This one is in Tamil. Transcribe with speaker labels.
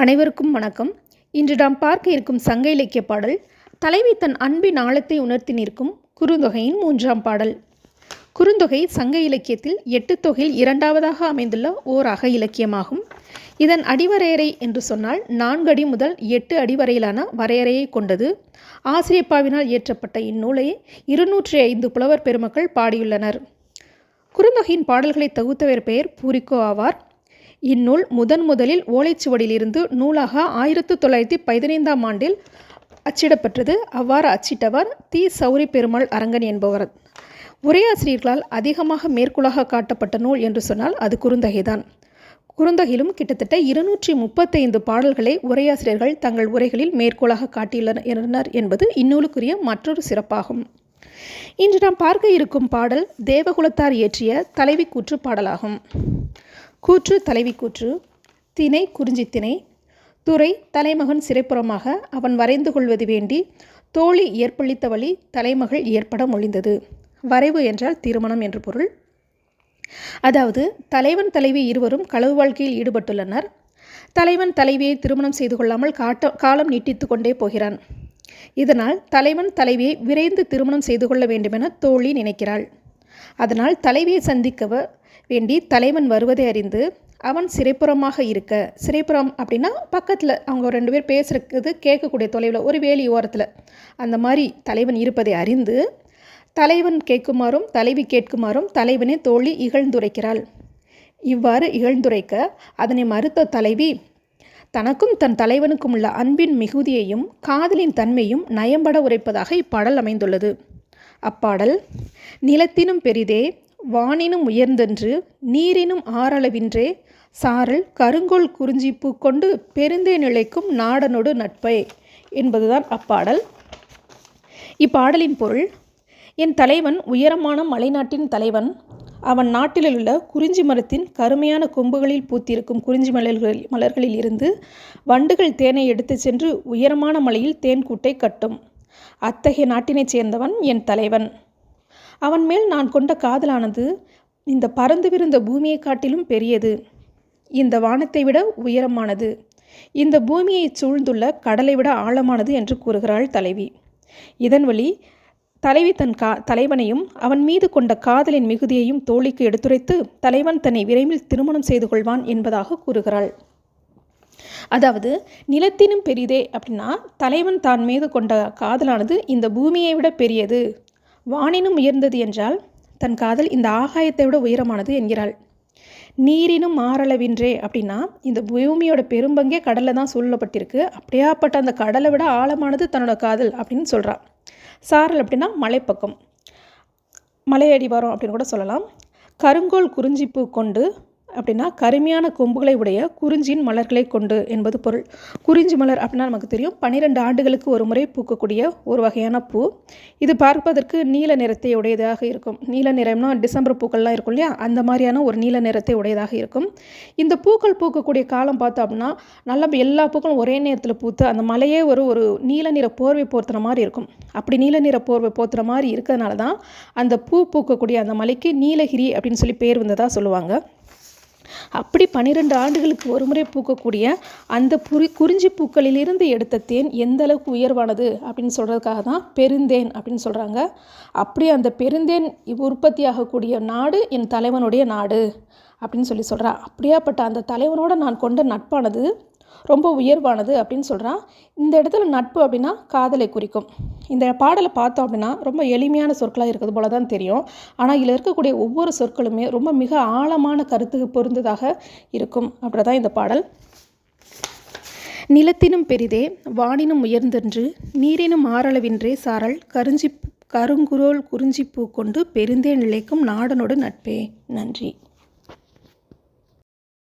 Speaker 1: அனைவருக்கும் வணக்கம். இன்று நாம் பார்க்க இருக்கும் சங்க இலக்கிய பாடல் தலைவி தன் அன்பின் ஆழத்தை உணர்த்தி நிற்கும் குறுந்தொகையின் மூன்றாம் பாடல் குறுந்தொகை சங்க இலக்கியத்தில் எட்டு தொகையில் இரண்டாவதாக அமைந்துள்ள ஓர் அக இலக்கியமாகும். இதன் அடிவரையறை என்று சொன்னால் நான்கு அடி முதல் எட்டு அடி வரையிலான வரையறையை கொண்டது. ஆசிரியப்பாவினால் இயற்றப்பட்ட இந்நூலை இருநூற்றி ஐந்து புலவர் பெருமக்கள் பாடியுள்ளனர். குறுந்தொகையின் பாடல்களை தகுத்தவர் பெயர் பூரிக்கோ ஆவார். இந்நூல் முதன் முதலில் ஓலைச்சுவடியிலிருந்து நூலாக ஆயிரத்து தொள்ளாயிரத்தி பதினைந்தாம் ஆண்டில் அச்சிடப்பட்டது அவ்வாறு அச்சிட்டவர் தி. சௌரி பெருமாள் அரங்கன் என்பவர். உரையாசிரியர்களால் அதிகமாக மேற்கோளாக காட்டப்பட்ட நூல் என்று சொன்னால் அது குறுந்தகைதான். குறுந்தொகையிலும் கிட்டத்தட்ட இருநூற்றி முப்பத்தைந்து பாடல்களை உரையாசிரியர்கள் தங்கள் உரைகளில் மேற்கோளாக காட்டியுள்ளனர் என்பது இந்நூலுக்குரிய மற்றொரு சிறப்பாகும். இன்று நாம் பார்க்க இருக்கும் பாடல் தேவகுலத்தார் இயற்றிய தலைவி கூற்று பாடலாகும். கூற்று தலைவி கூற்று திணை குறிஞ்சி திணை. துறை தலைமகன் சிறைப்புறமாக அவன் வரைந்து கொள்வது வேண்டி தோழி ஏற்பளித்த வழி தலைமகள் ஏற்பட மொழிந்தது. வரைவு என்றால் திருமணம் என்று பொருள். அதாவது தலைவன் தலைவி இருவரும் களவு வாழ்க்கையில் ஈடுபட்டுள்ளனர். தலைவன் தலைவியை திருமணம் செய்து கொள்ளாமல் காட்ட காலம் நீட்டித்து கொண்டே போகிறான். இதனால் தலைவன் தலைவியை விரைந்து திருமணம் செய்து கொள்ள வேண்டுமென தோழி நினைக்கிறாள். அதனால் தலைவியை சந்திக்க வேண்டி தலைவன் வருவதை அறிந்து அவன் சிறைப்புறமாக இருக்க சிறைப்புறம் அப்படின்னா பக்கத்தில் அவங்க ரெண்டு பேர் பேசுகிறது கேட்கக்கூடிய தொலைவில் ஒரு வேலி ஓரத்தில். அந்த மாதிரி தலைவன் இருப்பதை அறிந்து தலைவன் கேட்குமாறும் தலைவி கேட்குமாறும் தலைவனே தோழி இகழ்ந்துரைக்கிறாள். இவ்வாறு இகழ்ந்துரைக்க அதனை மறுத்த தலைவி தனக்கும் தன் தலைவனுக்கும் உள்ள அன்பின் மிகுதியையும் காதலின் தன்மையும் நயம்பட உரைப்பதாக இப்பாடல் அமைந்துள்ளது. அப்பாடல் நிலத்தினும் பெரிதே வானினும் உயர்ந்தென்று நீரினும் ஆறளவின்றே சாரல் கருங்கோல் குறிஞ்சிப்பூ கொண்டு பெருந்தே நிலைக்கும் நாடனொடு நட்பை என்பதுதான் அப்பாடல். இப்பாடலின் பொருள் என் தலைவன் உயரமான மலைநாட்டின் தலைவன். அவன் நாட்டிலுள்ள குறிஞ்சி மரத்தின் கருமையான கொம்புகளில் பூத்திருக்கும் குறிஞ்சி மலர்கள் மலர்களில் இருந்து வண்டுகள் தேனை எடுத்து சென்று உயரமான மலையில் தேன் கூட்டை கட்டும். அத்தகைய நாட்டினைச் சேர்ந்தவன் என் தலைவன். அவன் மேல் நான் கொண்ட காதலானது இந்த பறந்து விருந்த பூமியை காட்டிலும் பெரியது. இந்த வானத்தை விட உயரமானது. இந்த பூமியை சூழ்ந்துள்ள கடலை விட ஆழமானது என்று கூறுகிறாள் தலைவி. இதன் வழி தலைவி தன் கா தலைவனையும் அவன் மீது கொண்ட காதலின் மிகுதியையும் தோழிக்கு எடுத்துரைத்து தலைவன் தன்னை விரைவில் திருமணம் செய்து கொள்வான் என்பதாக கூறுகிறாள். அதாவது நிலத்தினும் பெரிதே அப்படின்னா தலைவன் தான் மீது கொண்ட காதலானது இந்த பூமியை விட பெரியது. வானினும் உயர்ந்தது என்றால் தன் காதல் இந்த ஆகாயத்தை விட உயரமானது என்கிறாள். நீரினும் மாறளவின்றே அப்படின்னா இந்த பூமியோட பெரும்பங்கே கடலில் தான் சொல்லப்பட்டிருக்கு அப்படியாப்பட்ட அந்த கடலை விட ஆழமானது தன்னோட காதல் அப்படின்னு சொல்கிறான் சாரல் அப்படின்னா மலைப்பக்கம். மலையடிவாரம் அப்படின்னு கூட சொல்லலாம். கருங்கோல் குறிஞ்சிப்பூ கொண்டு அப்படின்னா கருமையான கொம்புகளை உடைய குறிஞ்சியின் மலர்களை கொண்டு என்பது பொருள். குறிஞ்சி மலர் அப்படின்னா நமக்கு தெரியும். பன்னிரெண்டு ஆண்டுகளுக்கு ஒரு முறை பூக்கக்கூடிய ஒரு வகையான பூ. இது பார்ப்பதற்கு நீல நிறத்தை உடையதாக இருக்கும். நீல நிறம்னா டிசம்பர் பூக்கள்லாம் இருக்கும் இல்லையா? அந்த மாதிரியான ஒரு நீல நிறத்தை உடையதாக இருக்கும். இந்த பூக்கள் பூக்கக்கூடிய காலம் பார்த்தோம் அப்படின்னா நல்லா எல்லா பூக்களும் ஒரே நேரத்தில் பூத்து அந்த மலையே ஒரு ஒரு நீல நிற போர்வை போர்த்துற மாதிரி இருக்கும். அப்படி நீல நிற போர்வை போர்த்துற மாதிரி இருக்கிறதுனால தான் அந்த பூ பூக்கக்கூடிய அந்த மலைக்கு நீலகிரி அப்படின்னு சொல்லி பேர் வந்ததாக சொல்லுவாங்க. அப்படி பன்னிரெண்டு ஆண்டுகளுக்கு ஒரு முறை பூக்கக்கூடிய அந்த புரி குறிஞ்சி பூக்களிலிருந்து எடுத்த தேன் எந்த அளவுக்கு உயர்வானது அப்படின்னு சொல்கிறதுக்காக தான் பெருந்தேன் அப்படின்னு சொல்கிறாங்க அப்படி அந்த பெருந்தேன் உற்பத்தி ஆகக்கூடிய நாடு என் தலைவனுடைய நாடு அப்படின்னு சொல்லி சொல்கிறா அப்படியாப்பட்ட அந்த தலைவனோட நான் கொண்ட நட்பானது ரொம்ப உயர்வானது அப்படின்னு சொல்கிறான் இந்த இடத்துல நட்பு அப்படின்னா காதலை குறிக்கும். இந்த பாடலை பார்த்தோம் அப்படின்னா ரொம்ப எளிமையான சொற்களாக இருக்கிறது போல தான் தெரியும். ஆனால் இதில் இருக்கக்கூடிய ஒவ்வொரு சொற்களுமே ரொம்ப மிக ஆழமான கருத்துக்கு பொருந்ததாக இருக்கும். அப்படிதான் இந்த பாடல். நிலத்தினும் பெரிதே வானினும் உயர்ந்தென்று நீரினும் ஆறளவின்றே சாரல் கருஞ்சி கருங்குரோல் குறிஞ்சிப்பூ கொண்டு பெருந்தே நிலைக்கும் நாடனோடு நட்பே. நன்றி.